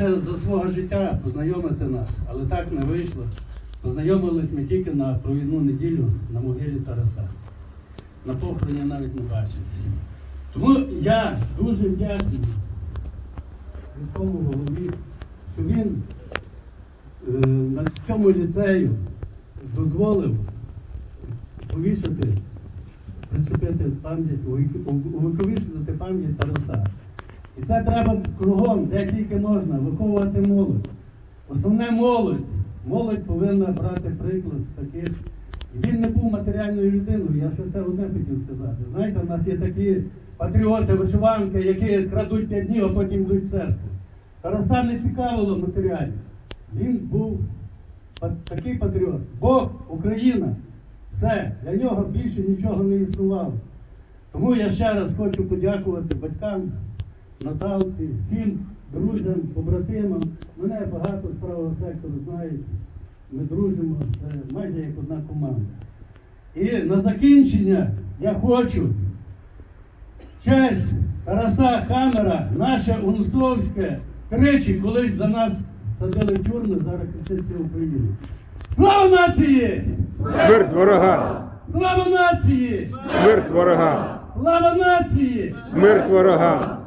за свого життя познайомити нас, але так не вийшло. Познайомились ми тільки на провідну неділю на могилі Тараса. На похороні навіть не бачилися. Тому я дуже вдячний міському голові, що він е, на цьому ліцею дозволив повішати, причепити пам'ять, увік- пам'ять Тараса. Це треба кругом, де тільки можна, виховувати молодь. Основне молодь. Молодь повинна брати приклад з таких. Він не був матеріальною людиною, я ще це одне хотів сказати. Знаєте, в нас є такі патріоти, вишиванки, які крадуть п'ять днів, а потім йдуть в церкву. Тараса не цікавило матеріально. Він був такий патріот. Бог, Україна, все, для нього більше нічого не існувало. Тому я ще раз хочу подякувати батькам, Наталці, всім друзям, побратимам. Мене багато з правого сектору знають. Ми дружимо, це майже як одна команда. І на закінчення я хочу честь Тараса Хамера, наше Унстовське, тричі колись за нас садили тюрми, зараз кричить вся Україна. Слава нації! Смерть ворогам! Слава нації! Смерть ворогам! Слава нації! Смерть ворогам!